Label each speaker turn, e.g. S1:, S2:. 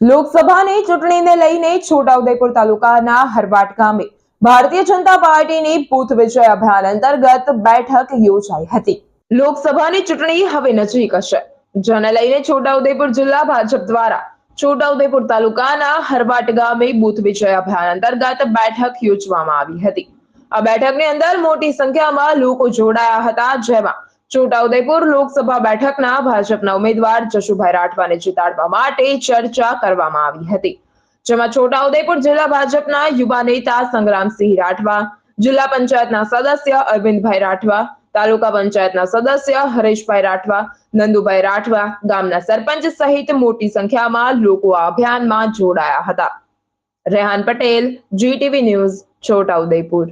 S1: લોકસભાની ચૂંટણીને લઈને છોટાઉદેપુર તાલુકાના હરવાટ ગામે ભારતીય જનતા પાર્ટીની બુથ વિજય અભિયાન અંતર્ગત બેઠક યોજાઈ હતી. લોકસભાની ચૂંટણી હવે નજીક હશે. જેને લઈને છોટાઉદેપુર જિલ્લા ભાજપ દ્વારા છોટાઉદેપુર તાલુકાના હરવાટ ગામે બુથ વિજય અભિયાન અંતર્ગત બેઠક યોજવામાં આવી હતી. આ બેઠકની અંદર મોટી સંખ્યામાં લોકો જોડાયા હતા, જેમાં છોટાઉદેપુર લોકસભા બેઠકના ભાજપના ઉમેદવાર જશુભાઈ રાઠવાને જીતાડવા માટે ચર્ચા કરવામાં આવી હતી, જેમાં છોટાઉદેપુર જિલ્લા ભાજપના યુવા નેતા સંગ્રામસિંહ રાઠવા, જિલ્લા પંચાયતના સદસ્ય અરવિંદભાઈ રાઠવા, તાલુકા પંચાયતના સદસ્ય હરેશભાઈ રાઠવા, નંદુભાઈ રાઠવા, ગામના સરપંચ સહિત મોટી સંખ્યામાં લોકો આ અભિયાનમાં જોડાયા હતા. Rehan Patel, GTV news Chhota Udaipur